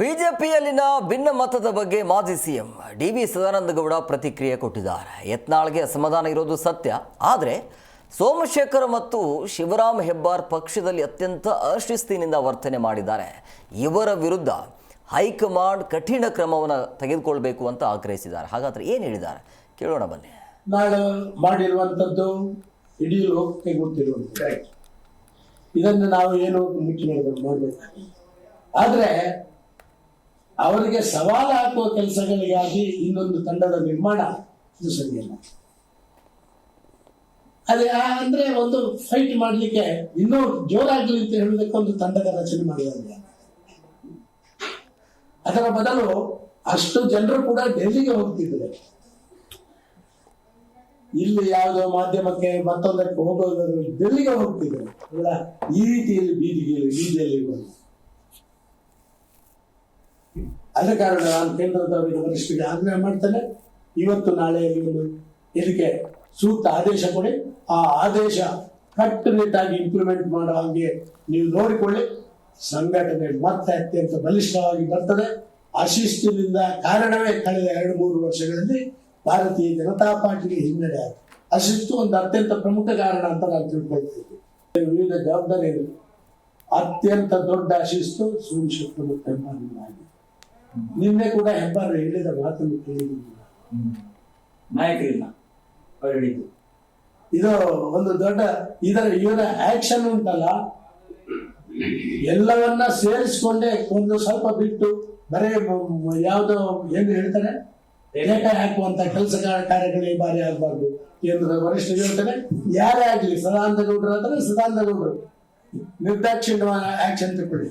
ಬಿಜೆಪಿಯಲ್ಲಿನ ಭಿನ್ನ ಮತದ ಬಗ್ಗೆ ಮಾಜಿ ಸಿಎಂ ಡಿ ವಿ ಸದಾನಂದಗೌಡ ಪ್ರತಿಕ್ರಿಯೆ ಕೊಟ್ಟಿದ್ದಾರೆ. ಯತ್ನಾಳ್ಗೆ ಅಸಮಾಧಾನ ಇರೋದು ಸತ್ಯ. ಆದರೆ ಸೋಮಶೇಖರ್ ಮತ್ತು ಶಿವರಾಮ್ ಹೆಬ್ಬಾರ್ ಪಕ್ಷದಲ್ಲಿ ಅತ್ಯಂತ ಅಶಿಸ್ತಿನಿಂದ ವರ್ತನೆ ಮಾಡಿದ್ದಾರೆ. ಇವರ ವಿರುದ್ಧ ಹೈಕಮಾಂಡ್ ಕಠಿಣ ಕ್ರಮವನ್ನು ತೆಗೆದುಕೊಳ್ಬೇಕು ಅಂತ ಆಗ್ರಹಿಸಿದ್ದಾರೆ. ಹಾಗಾದ್ರೆ ಏನು ಹೇಳಿದ್ದಾರೆ? ಕೇಳೋಣ ಬನ್ನಿ. ನಾಳೆ ಮಾಡಿರುವಂಥದ್ದು ಇಡೀ ಲೋಕಕ್ಕೆ ಗೊತ್ತಿರುವಂಥದ್ದು. ಇದನ್ನು ನಾವು ಏನು ಮುಚ್ಚಿ ನೋಡಬೇಕು ಆದರೆ ಅವರಿಗೆ ಸವಾಲು ಹಾಕುವ ಕೆಲಸಗಳಿಗಾಗಿ ಇನ್ನೊಂದು ತಂಡದ ನಿರ್ಮಾಣ ಇದು ಸರಿಯಲ್ಲ. ಅದೇ ಅಂದ್ರೆ ಒಂದು ಫೈಟ್ ಮಾಡಲಿಕ್ಕೆ ಇನ್ನೂ ಜೋರಾಗ್ಲಿ ಅಂತ ಹೇಳೋದಕ್ಕೆ ಒಂದು ತಂಡದ ರಚನೆ ಮಾಡಿದ್ದಾರೆ. ಅದರ ಬದಲು ಅಷ್ಟು ಜನರು ಕೂಡ ಡೆಲ್ಲಿಗೆ ಹೋಗ್ತಿದ್ರು. ಇಲ್ಲಿ ಯಾವುದೋ ಮಾಧ್ಯಮಕ್ಕೆ ಮತ್ತೊಂದಕ್ಕೆ ಹೋಗೋದಾದ್ರೆ ಡೆಲ್ಲಿಗೆ ಹೋಗ್ತಿದ್ರು. ಈ ರೀತಿಯಲ್ಲಿ ಬೀದಿಗೆ ಬೀದಿಯಲ್ಲಿ ಬಂದು ಅದ ಕಾರಣ ನಾನು ಕೇಂದ್ರದ ವರಿಷ್ಠರಿಗೆ ಆಜ್ಞೆ ಮಾಡ್ತೇನೆ. ಇವತ್ತು ನಾಳೆ ಒಂದು ಇದಕ್ಕೆ ಸೂಕ್ತ ಆದೇಶ ಕೊಡಿ. ಆ ಆದೇಶ ಕಟ್ಟುನಿಟ್ಟಾಗಿ ಇಂಪ್ಲಿಮೆಂಟ್ ಮಾಡೋ ಹಾಗೆ ನೀವು ನೋಡಿಕೊಳ್ಳಿ. ಸಂಘಟನೆ ಮತ್ತೆ ಅತ್ಯಂತ ಬಲಿಷ್ಠವಾಗಿ ಬರ್ತದೆ. ಅಶಿಸ್ತಿನಿಂದ ಕಾರಣವೇ ಕಳೆದ ಎರಡು ಮೂರು ವರ್ಷಗಳಲ್ಲಿ ಭಾರತೀಯ ಜನತಾ ಪಾರ್ಟಿಗೆ ಹಿನ್ನಡೆ ಆಯಿತು. ಅಶಿಸ್ತು ಒಂದು ಅತ್ಯಂತ ಪ್ರಮುಖ ಕಾರಣ ಅಂತ ನಾನು ತಿಳ್ಕೊಳ್ತೀನಿ. ವಿವಿಧ ಜವಾಬ್ದಾರಿ ಅತ್ಯಂತ ದೊಡ್ಡ ಅಶಿಸ್ತು ಸೋಮಶೇಖರ್ ಹೆಬ್ಬಾರನಾಗಿದೆ ನಿನ್ನೆ ಕೂಡ ಹೆಬ್ಬಾರ ಹೇಳಿದ ಮಾತನ್ನು ಕೇಳಿದ್ದೀನಿ. ನಾಯಕರಿಲ್ಲ. ಅವ್ರು ಹೇಳಿದ್ದು. ಇದು ಒಂದು ದೊಡ್ಡ ಇದರ ಇವರ ಆಕ್ಷನ್ ಉಂಟಲ್ಲ? ಎಲ್ಲವನ್ನ ಸೇರಿಸ್ಕೊಂಡೆ ಒಂದು ಸ್ವಲ್ಪ ಬಿಟ್ಟು ಬರೇ ಯಾವುದೋ ಏನು ಹೇಳ್ತಾರೆ? ರೇಖೆ ಹಾಕುವಂತ ಕೆಲಸ ಕಾರ್ಯಗಳು ಈ ಬಾರಿ ಆಗಬಾರ್ದು ಕೇಂದ್ರ ವರಿಷ್ಠ ಹೇಳ್ತಾರೆ. ಯಾರೇ ಆಗ್ಲಿ ಸದಾನಂದ ಗೌಡರು ಅಂದ್ರೆ ಸದಾನಂದ ಗೌಡರು. ನಿರ್ದಾಕ್ಷಿಣ್ಯ ಆಕ್ಷನ್ ತಗೊಳ್ಳಿ.